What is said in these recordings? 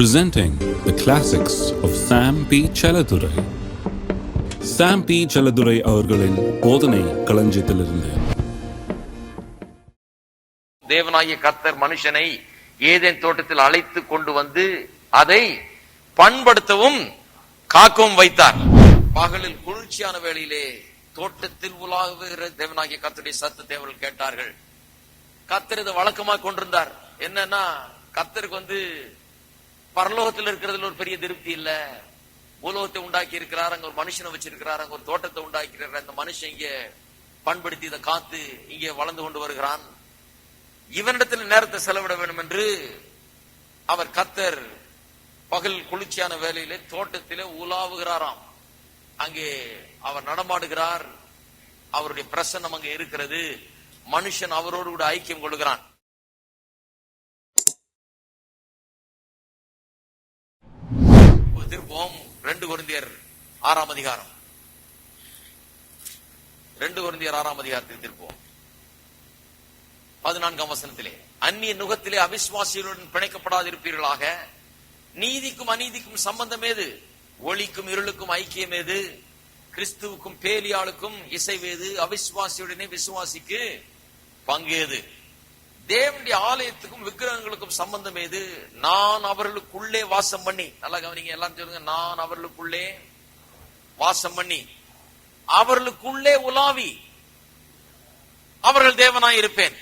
presenting the classics of Sam P. Chaladurai. Sam P Chelladurai அவர்களின் போதனை களஞ்சியத்திலிருந்து. தேவனாகிய கர்த்தர் மனுஷனை ஏதேன் தோட்டத்தில் அழைத்து கொண்டு வந்து அதை பண்படுத்தவும் காக்கவும் வைத்தார். பகலில் குளிர்ச்சியான வேளையிலே தோட்டத்தில் உலாவுகிற தேவனாகிய கத்தருடைய சத்தத்தை அவர்கள் கேட்டார்கள். கத்தர் இதை வழக்கமாக கொண்டிருந்தார். என்னன்னா கத்தருக்கு வந்து பரலோகத்தில் இருக்கிறதுல ஒரு பெரிய திருப்தி இல்ல. உலோகத்தை உண்டாக்கி இருக்கிறார் அங்க ஒரு மனுஷனை வச்சிருக்கிறார் அங்க ஒரு தோட்டத்தை உண்டாக்கிறார் அந்த மனுஷன் இங்க பண்படுத்தி இதை காத்து இங்கே வளர்ந்து கொண்டு வருகிறான். இவனிடத்தில் நேரத்தை செலவிட வேண்டும் என்று அவர் கத்தர் பகல் குளிர்ச்சியான வேலையிலே தோட்டத்திலே உலாவுகிறாராம் அங்கே அவர் நடமாடுகிறார். அவருடைய பிரசன்னம் அங்கே இருக்கிறது. மனுஷன் அவரோடு கூட ஐக்கியம் கொள்கிறான். திருப்போம் ரெண்டு குருந்தியர் ஆறாம் அதிகாரம். ரெண்டு குருந்தியர் ஆறாம் அதிகாரத்தில் திருப்போம் பதினான்காம் வசனத்திலே அந்நிய நுகத்திலே அவிசுவாசிகளுடன் பிணைக்கப்படாதிருப்பீர்களாக நீதிக்கும் அநீதிக்கும் சம்பந்தம் ஏது? ஒளிக்கும் இருளுக்கும் ஐக்கியம் ஏது? கிறிஸ்துவுக்கும் பேலியாளுக்கும் இசைவேது அவிஸ்வாசியுடனே விசுவாசிக்கு பங்கேது தேவனுடைய ஆலயத்துக்கும் விக்கிரகங்களுக்கும் சம்பந்தம் ஏது நான் அவர்களுக்குள்ளே வாசம் பண்ணி. நல்லா கவனிங்க எல்லாம் சொல்லுங்க நான் அவர்களுக்குள்ளே வாசம் பண்ணி. அவர்களுக்குள்ளே உலாவி. அவர்கள் தேவனாய் இருப்பேன்.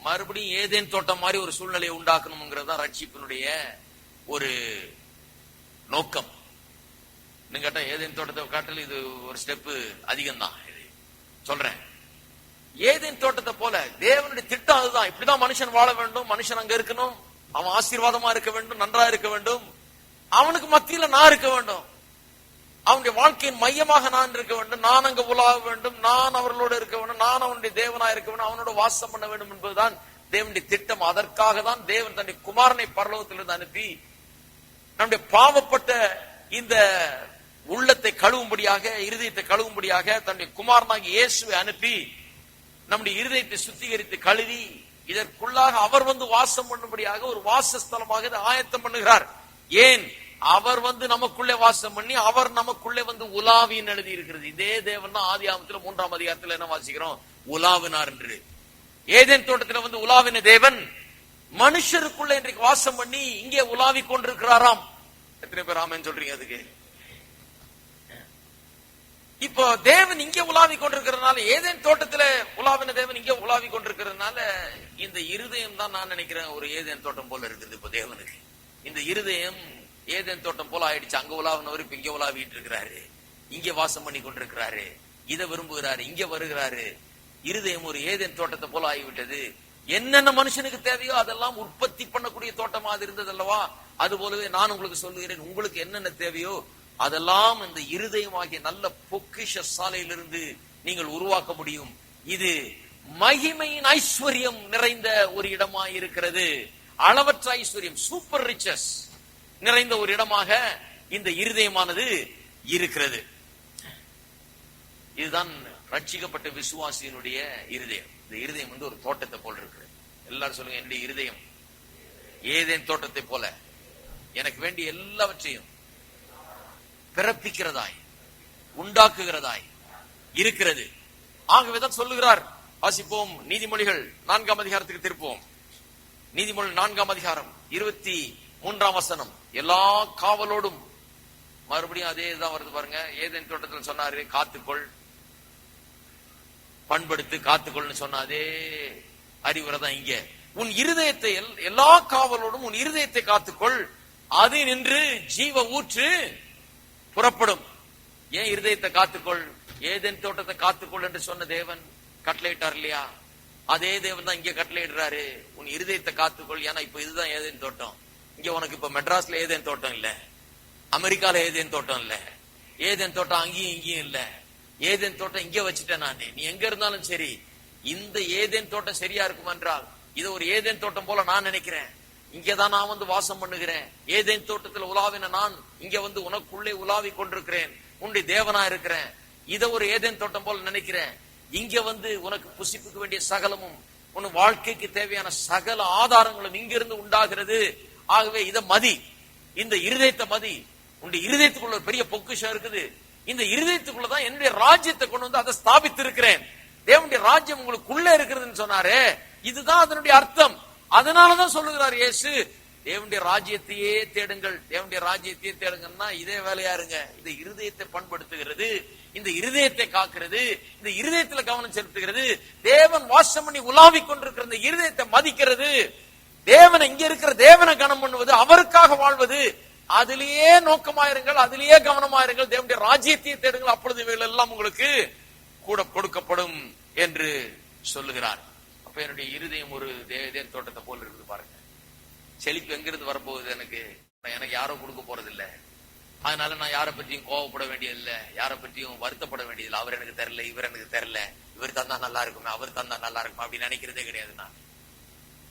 மறுபடியும் ஏதேன் தோட்டம் மாதிரி ஒரு சூழ்நிலையை உண்டாக்கணுங்கிறது ரட்சிப்பினுடைய ஒரு நோக்கம். நீங்க கேட்டா ஏதேன் தோட்டத்தை காட்டில் இது ஒரு ஸ்டெப் அதிகம் தான் சொல்றேன். ஏதேன் தோட்டத்தை போல தேவனுடைய திட்டம் அதுதான். இப்படிதான் மனுஷன் வாழ வேண்டும் மனுஷன் அங்க இருக்கணும். அவன் ஆசீர்வாதமா இருக்க வேண்டும் நன்றா இருக்க வேண்டும். அவனுக்கு மத்தியில நான் இருக்க வேண்டும். அவனுடைய வாழ்க்கையின் மையமாக நான் இருக்க வேண்டும். நான் அங்க உலாக வேண்டும். நான் அவர்களோடு இருக்க வேண்டும். நான் அவனுடைய தேவனா இருக்க வேண்டும். அவனோட வாசம் பண்ண வேண்டும் என்பதுதான் தேவனுடைய திட்டம். அதற்காக தான் தேவன் தன்னுடைய குமாரனை பரலோகத்திலிருந்து அனுப்பி நம்முடைய பாவப்பட்ட இந்த உள்ளத்தை கழுவும்படியாக இருதயத்தை கழுவும்படியாக தன்னுடைய குமாரனாக இயேசுவை அனுப்பி நம்முடைய இருதயத்தை சுத்திகரித்து கழுவி இதற்குள்ளாக அவர் வந்து வாசம் பண்ணும்படியாக ஒரு வாசஸ்தலமாக இதை ஆயத்தம் பண்ணுகிறார். ஏன்? அவர் வந்து நமக்குள்ளே வாசம் பண்ணி அவர் நமக்குள்ளே வந்து உலாவின்னு எழுதி இருக்கிறது. இதே தேவன் தான் ஆதி ஆமத்துல மூன்றாம் அதிகாரத்துல என்ன வாசிக்கிறோம்? உலாவினார் என்று. ஏதேன் தோட்டத்துல வந்து உலாவின தேவன் மனுஷருக்குள்ள இன்றைக்கு வாசம் பண்ணி இங்கே உலாவி கொண்டிருக்கிறாராம். எத்தனை பேர் ஆமேன்னு சொல்றீங்க அதுக்கு? இப்போ தேவன் இங்க உலாவி கொண்டிருக்கிறதுனால ஏதேன் தோட்டத்துல உலாவின தேவன் இங்க உலாவி கொண்டிருக்கிறதுனால இந்த இருதயம் தான் நான் நினைக்கிறேன் ஒரு ஏதேன் தோட்டம் போல இருக்குது இப்போ தேவனுக்கு. இந்த இருதயம் ஏதேன் தோட்டம் போல ஆயிடுச்சு. அங்க உலாவினவர் இப்ப இங்க உலாவிட்டு இருக்கிறாரு. இங்க வாசம் பண்ணி கொண்டிருக்கிறாரு. இதை விரும்புகிறாரு. இங்க வருகிறாரு. இருதயம் ஒரு ஏதேன் தோட்டத்தை போல ஆகிவிட்டது. என்னென்ன மனுஷனுக்கு தேவையோ அதெல்லாம் உற்பத்தி பண்ணக்கூடிய தோட்டமா அது இருந்தது அல்லவா? அது போலவே நான் உங்களுக்கு சொல்லுகிறேன். உங்களுக்கு என்னென்ன தேவையோ அதெல்லாம் இந்த இருதயமாகிய நல்ல பொக்கிஷ சாலையிலிருந்து நீங்கள் உருவாக்க முடியும். இது மகிமையின் ஐஸ்வர்யம் நிறைந்த ஒரு இடமா இருக்கிறது அளவற்ற ஐஸ்வர்யம் சூப்பர் ரிச்சஸ் நிறைந்த ஒரு இடமாக இந்த இருதயமானது இருக்கிறது. இதுதான் ரட்சிக்கப்பட்ட விசுவாசியினுடைய இருதயம். இந்த இருதயம் வந்து ஒரு தோட்டத்தை போல இருக்கு எல்லாரும் சொல்லுங்க என்னுடைய இருதயம். ஏதேன் தோட்டத்தை போல. எனக்கு வேண்டிய எல்லாவற்றையும் பிறப்பிக்கிறதாய் உண்டாக்குகிறதாய் இருக்கிறது. ஆகவேதான் சொல்லுகிறார் வாசிப்போம் நீதிமொழிகள் நான்காம் அதிகாரத்துக்கு திருப்போம். நீதிமொழி நான்காம் அதிகாரம் இருபத்தி மூன்றாம் வசனம். எல்லா காவலோடும் மறுபடியும் அதே தான் வருது பாருங்க. ஏதேன் தோட்டத்தில் சொன்னாரு காத்துக்கொள் பண்படுத்து காத்துக்கொள்னு சொன்ன அதே அறிவுரை தான் இங்க. உன் இருதயத்தை எல்லா காவலோடும் உன் இருதயத்தை காத்துக்கொள். அது நின்று ஜீவ ஊற்று புறப்படும். ஏன் இருதயத்தை காத்துக்கொள்? ஏதேன் தோட்டத்தை காத்துக்கொள் என்று சொன்ன தேவன் கட்டளையிட்டார் இல்லையா? அதே தேவன் தான் இங்க கட்டளையிடுறாரு. உன் இருதயத்தை காத்துக்கொள். ஏன்னா இப்ப இதுதான் ஏதேன் தோட்டம். இங்க உனக்கு இப்ப மெட்ராஸ்ல ஏதேன் தோட்டம் இல்ல. அமெரிக்கால ஏதேன் தோட்டம் இல்ல. ஏதேன் தோட்டம் அங்கேயும் இங்கேயும் இல்ல. ஏதேன் தோட்டம் இங்க வச்சுட்டேன் நான். நீ எங்க இருந்தாலும் சரி. இந்த ஏதேன் தோட்டம் சரியா இருக்கும் என்றால் இது ஒரு ஏதேன் தோட்டம் போல நான் நினைக்கிறேன். இங்கதான் நான் வந்து வாசம் பண்ணுகிறேன். ஏதேன் தோட்டத்துல உலாவின நான் இங்க வந்து உனக்குள்ளே உலாவி கொண்டிருக்கிறேன். உன்னுடைய தேவனா இருக்கிறேன். இத ஒரு ஏதேன் தோட்டம் போல நினைக்கிறேன். இங்க வந்து உனக்கு புசிப்புக்கு வேண்டிய சகலமும் உன் வாழ்க்கைக்கு தேவையான சகல ஆதாரங்களும் இங்கிருந்து உண்டாகிறது. ஆகவே இத மதி. இந்த இருதயத்தை மதி. உன்னுடைய இருதயத்துக்குள்ள ஒரு பெரிய பொக்கிஷம் இருக்குது. இந்த இருதயத்துக்குள்ளதான் என்னுடைய ராஜ்யத்தை கொண்டு வந்து அதை ஸ்தாபித்து இருக்கிறேன் தேவனுடைய ராஜ்யம் உங்களுக்குள்ள இருக்கிறதுன்னு சொன்னாரு. இதுதான் அதனுடைய அர்த்தம். அதனாலதான் சொல்லுகிறார் இயேசு தேவனுடைய ராஜ்யத்தையே தேடுங்கள். தேவனுடைய ராஜ்யத்தையே தேடுங்கன்னா இதே வேலையா இருங்க. இந்த இருதயத்தை பண்படுத்துகிறது இந்த இருதயத்தை காக்கிறது இந்த இருதயத்துல கவனம் செலுத்துகிறது. தேவன் வாசம் பண்ணி உலாவிக் கொண்டிருக்கிற இந்த இருதயத்தை மதிக்கிறது. தேவனை இங்க இருக்கிற தேவனை கனம் பண்ணுவது அவருக்காக வாழ்வது. அதிலேயே நோக்கமாயிருங்கள் அதிலேயே கவனமாயிருங்கள். தேவனுடைய ராஜ்யத்தையே தேடுங்கள். அப்பொழுது இவைகள் எல்லாம் உங்களுக்கு கூட கொடுக்கப்படும் என்று சொல்லுகிறார். அப்ப என்னுடைய இருதயம் ஒரு தேவதேன் தோட்டத்தை போல் இருக்குது பாருங்க. செழிப்பு எங்கிருந்து வரப்போகுது எனக்கு? எனக்கு யாரோ கொடுக்க போறது இல்ல அதனால நான் யாரை பற்றியும் கோவப்பட வேண்டியதில்லை. யாரை பற்றியும் வருத்தப்பட வேண்டியதில்லை. அவர் எனக்கு தெரில இவர் எனக்கு தெரில இவர் தந்தா நல்லா இருக்குமே அவர் தந்தா நல்லா இருக்குமா அப்படின்னு நினைக்கிறதே கிடையாது நான்.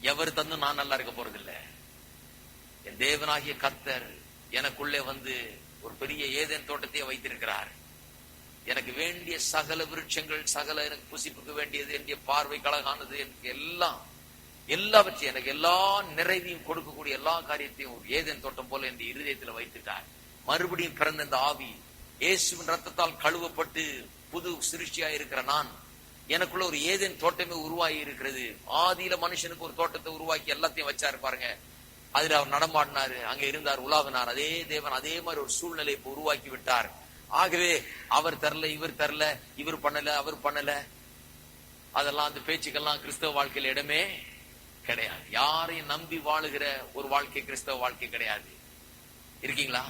எவர் தந்தும் நான் நல்லா இருக்க போறதில்லை. என் தேவனாகிய கத்தர் எனக்குள்ளே வந்து ஒரு பெரிய ஏதேன் தோட்டத்தையே வைத்திருக்கிறார். எனக்கு வேண்டிய சகல விருட்சங்கள் சகல எனக்கு புசிப்புக்கு வேண்டியது என்னுடைய பார்வை கழகானது எனக்கு எல்லாம் எல்லாவற்றையும் எனக்கு எல்லா நிறைவையும் கொடுக்கக்கூடிய எல்லா காரியத்தையும் ஒரு ஏதேன் தோட்டம் போல என் இருதயத்துல வைத்துட்டார். மறுபடியும் பிறந்த இந்த ஆவி இயேசுவின் ரத்தத்தால் கழுவப்பட்டு புது சிருஷ்டியா இருக்கிற நான் எனக்குள்ள ஒரு ஏதேன் தோட்டமே உருவாகி இருக்கிறது. ஆதியில மனுஷனுக்கு ஒரு தோட்டத்தை உருவாக்கி எல்லாத்தையும் வச்சாரு பாருங்க. அதுல அவர் நடமாடினாரு அங்க இருந்தார் உலாவினார். அதே தேவன் அதே மாதிரி ஒரு சூழ்நிலை இப்ப உருவாக்கி விட்டார். ஆகவே அவர் தரல இவர் தரல இவர் பண்ணல அவர் பண்ணல. அதெல்லாம் அந்த பேச்சுக்கெல்லாம் கிறிஸ்தவ வாழ்க்கையில இடமே கிடையாது. யாரையும் நம்பி வாழுகிற ஒரு வாழ்க்கை கிறிஸ்தவ வாழ்க்கை கிடையாது. இருக்கீங்களா?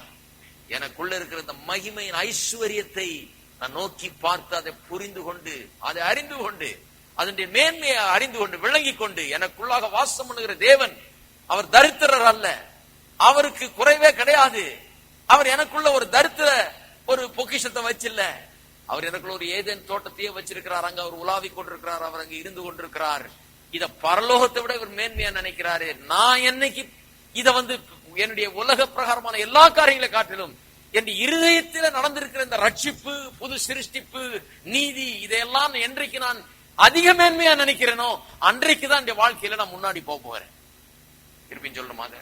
எனக்குள்ள இருக்கிற இந்த மகிமையின் ஐஸ்வர்யத்தை நான் நோக்கி பார்த்து அதை புரிந்து கொண்டு அதை அறிந்து கொண்டு அதனுடைய மேன்மையை அறிந்து கொண்டு விளங்கி கொண்டு எனக்குள்ளாக வாசம் பண்ணுகிற தேவன் அவர் தரித்திரர் அல்ல. அவருக்கு குறைவே கிடையாது. அவர் எனக்குள்ள ஒரு தரித்திர ஒரு பொக்கிஷத்தை வச்சில்ல. அவர் எனக்குள்ள ஒரு ஏதேன் தோட்டத்தையே வச்சிருக்கிறார். அங்க அவர் உலாவி கொண்டிருக்கிறார். அவர் அங்க இருந்து கொண்டிருக்கிறார். இத பரலோகத்தை விட இவர் மேன்மையா நினைக்கிறாரு. நான் என்னைக்கு இத வந்து என்னுடைய உலக பிரகாரமான எல்லா காரியங்களை காட்டிலும் என் இருதயத்தில் நடந்திருக்கிற இந்த ரட்சிப்பு புது சிருஷ்டிப்பு நீதி இதையெல்லாம் என்றைக்கு நான் அதிக மேன்மையா நினைக்கிறேனோ அன்றைக்கு தான் என் வாழ்க்கையில நான் முன்னாடி போக போறேன். இருப்பின் சொல்லணுமாக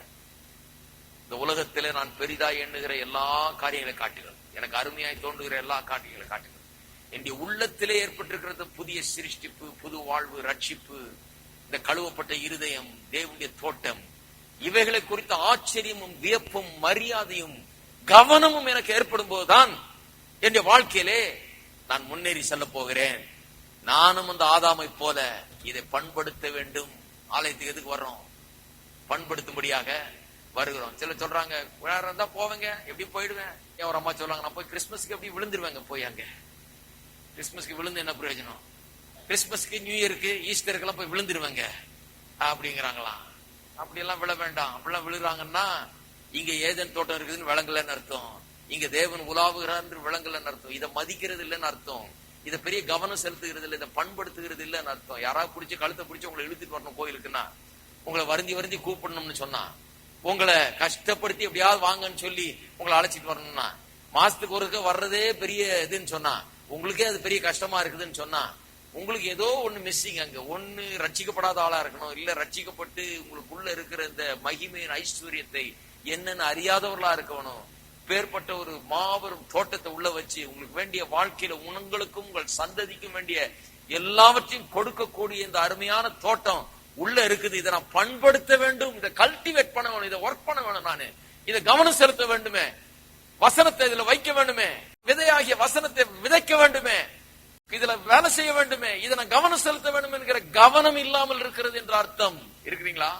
இந்த உலகத்திலே நான் பெரிதா எண்ணுகிற எல்லா காரியங்களை காட்டுகிறேன் எனக்கு அருமையாய் தோன்றுகிற எல்லா காட்சிகளை காட்டுகிறேன். என்னுடைய உள்ளத்திலே ஏற்பட்டிருக்கிறது புதிய சிருஷ்டிப்பு புது வாழ்வு ரட்சிப்பு இந்த கழுவப்பட்ட இருதயம் தேவனுடைய தோட்டம். இவைகளை குறித்த ஆச்சரியமும் வியப்பும் மரியாதையும் கவனமும் எனக்கு ஏற்படும் போதுதான் என்னுடைய வாழ்க்கையிலே நான் முன்னேறி செல்ல போகிறேன். நானும் அந்த ஆதாமை போல இதை பண்படுத்த வேண்டும். ஆலயத்துக்கு எதுக்கு வர்றோம்? பண்படுத்தும்படியாக வருகிறோம். சில சொல்றாங்க விளையாடுறா இருந்தா போவேங்க எப்படி போயிடுவேன்? என் ஒரு அம்மா சொல்றாங்க நான் போய் கிறிஸ்மஸ்க்கு எப்படி விழுந்துருவேங்க போய் அங்க? கிறிஸ்துமஸ்க்கு விழுந்து என்ன பிரயோஜனம்? கிறிஸ்துமஸ்க்கு நியூ இயருக்கு ஈஸ்டருக்கெல்லாம் போய் விழுந்துருவேங்க. அப்படிங்கிறாங்களாம். அப்படி எல்லாம் விழ வேண்டாம். அப்படிலாம் விழுறாங்கன்னா இங்க ஏதன் தோட்டம் இருக்குதுன்னு விளங்கலன்னு அர்த்தம். இங்க தேவன் உலாவுகிறார் என்று விளங்கலன்னு அர்த்தம். இதை மதிக்கிறது இல்லைன்னு அர்த்தம். இதை பெரிய கவனம் செலுத்துகிறது இல்லை இதை பண்படுத்துகிறது இல்லைன்னு அர்த்தம். யாராவது பிடிச்சி கழுத்தை பிடிச்சி உங்களை இழுத்துட்டு வரணும் கோயிலுக்குன்னா உங்களை வருந்தி வருந்தி கூப்பிடணும்னு சொன்னா உங்களை கஷ்டப்படுத்தி எப்படியாவது வாங்கன்னு சொல்லி உங்களை அழைச்சிட்டு வரணும்னா மாசத்துக்கு ஒருக்க வர்றதே பெரிய இதுன்னு சொன்னா உங்களுக்கே அது பெரிய கஷ்டமா இருக்குதுன்னு சொன்னா உங்களுக்கு ஏதோ ஒண்ணு மிஸ்ஸிங் அங்க. ஒண்ணு ரட்சிக்கப்படாத ஆளா இருக்கணும். இல்ல ரட்சிக்கப்பட்டு உங்களுக்குள்ள இருக்கிற இந்த மகிமையின் ஐஸ்வர்யத்தை என்னன்னு அறியாதவர்களா இருக்கணும். பேர்பட்ட ஒரு மாபெரும் தோட்டத்தை உள்ள வச்சு உங்களுக்கு வேண்டிய வாழ்க்கையில உங்களுக்கும் உங்கள் சந்ததிக்கும் வேண்டிய எல்லாவற்றையும் கொடுக்கக்கூடிய இந்த அருமையான தோட்டம் உள்ள இருக்குது இதை நான் பண்படுத்த வேண்டும் இதை கல்டிவேட் பண்ண வேணும் இதை ஒர்க் பண்ண வேணும் நானு. இதை கவனம் செலுத்த வேண்டுமே. வசனத்தை இதுல வைக்க வேண்டுமே. விதையாகிய வசனத்தை விதைக்க வேண்டுமே. இதுல வேலை செய்ய வேண்டுமே. இதை நான் கவனம் செலுத்த வேண்டும் என்கிற கவனம் இல்லாமல் இருக்கிறது என்ற அர்த்தம். இருக்கிறீங்களா?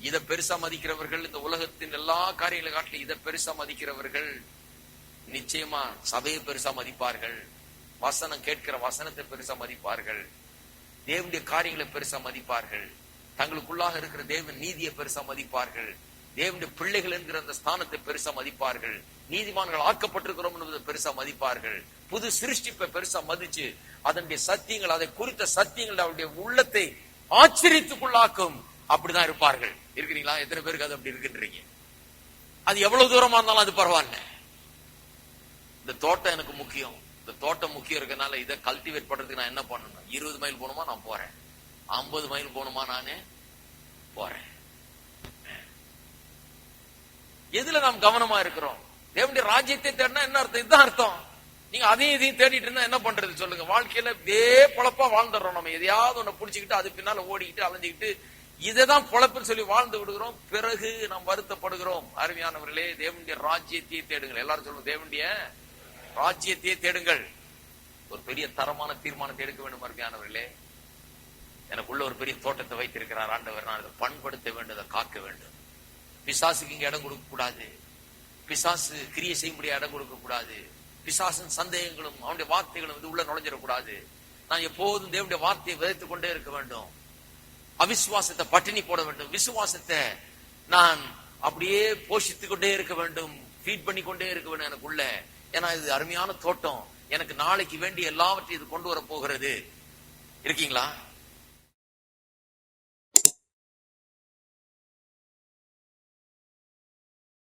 இதை பெருசா மதிக்கிறவர்கள் இந்த உலகத்தின் எல்லா காரியங்களை காட்டிலும் இதை பெருசா மதிக்கிறவர்கள் நிச்சயமா சபையை பெருசா மதிப்பார்கள். வசனம் கேட்கிற வசனத்தை பெருசா மதிப்பார்கள். தேவனுடைய காரியங்களை பெருசா மதிப்பார்கள். தங்களுக்குள்ளாக இருக்கிற தேவன் நீதியை பெருசா மதிப்பார்கள். தேவனுடைய பிள்ளைகள் என்கிற அந்த ஸ்தானத்தை பெருசா மதிப்பார்கள். நீதிமான்கள் ஆக்கப்பட்டிருக்கிறோம் என்பதை பெருசா மதிப்பார்கள். புது சிருஷ்டிப்பை பெருசா மதிச்சு அதனுடைய சத்தியங்கள் அதை குறித்த சத்தியங்கள் அவருடைய உள்ளத்தை ஆச்சரியத்துக்குள்ளாக்கும். அப்படிதான் இருப்பார்கள். இருக்கிறீங்களா? எத்தனை பேருக்கு அது அப்படி இருக்கின்றீங்க? அது எவ்வளவு தூரமா இருந்தாலும் அது பரவாயில்ல. இந்த தோட்டம் எனக்கு முக்கியம். இந்த தோட்டம் முக்கியம் இருக்கிறதுனால இதை கல்டிவேட் பண்றதுக்கு நான் என்ன பண்ணணும்? இருபது மைல் போகணுமா? நான் போறேன். ஐம்பது மைல் போகணுமா நானு? போறேன். எதுல நாம் கவனமா இருக்கிறோம்? தேவனுடைய ராஜ்யத்தை தேடினா என்ன அர்த்தம்? இதுதான் அர்த்தம். நீங்க அதையும் இதையும் தேடிட்டு இருந்தா என்ன பண்றது சொல்லுங்க. வாழ்க்கையில இதே பொழப்பா வாழ்ந்துடுறோம் நம்ம. எதையாவது ஒண்ணு புடிச்சுக்கிட்டு அது பின்னால ஓடிக்கிட்டு அலைஞ்சுக்கிட்டு இதைதான் பொழப்புன்னு சொல்லி வாழ்ந்து விடுகிறோம். பிறகு நாம் வருத்தப்படுகிறோம். அருமையானவர்களே தேவனுடைய ராஜ்யத்தையே தேடுங்கள். எல்லாரும் சொல்லுங்க தேவனுடைய ராஜ்யத்தையே தேடுங்கள். ஒரு பெரிய தரமான தீர்மானத்தை எடுக்க வேண்டும் அருமையானவர்களே. எனக்குள்ள ஒரு பெரிய தோட்டத்தை வைத்திருக்கிறார் ஆண்டவர். நான் அதை பண்படுத்த வேண்டும் அதை காக்க வேண்டும். பிசாசுக்கு இங்க இடம் கொடுக்க கூடாது. பிசாசு கிரியை செய்ய முடிய இடம் கொடுக்க கூடாது. பிசாசின் சந்தேகங்களும் அவனுடைய வார்த்தைகளும் வந்து உள்ள நுழைஞ்சிடக்கூடாது நான் எப்போதும் தேவனுடைய வார்த்தையை விதைத்துக் கொண்டே இருக்க வேண்டும். அவிசுவாசத்தை பட்டினி போட வேண்டும். விசுவாசத்தை நான் அப்படியே போஷித்துக் கொண்டே இருக்க வேண்டும். ஃபீட் பண்ணி கொண்டே இருக்க வேண்டும் எனக்குள்ள. ஏன்னா இது அருமையான தோட்டம். எனக்கு நாளைக்கு வேண்டிய எல்லாவற்றையும் இது கொண்டு வர போகிறது. இருக்கீங்களா?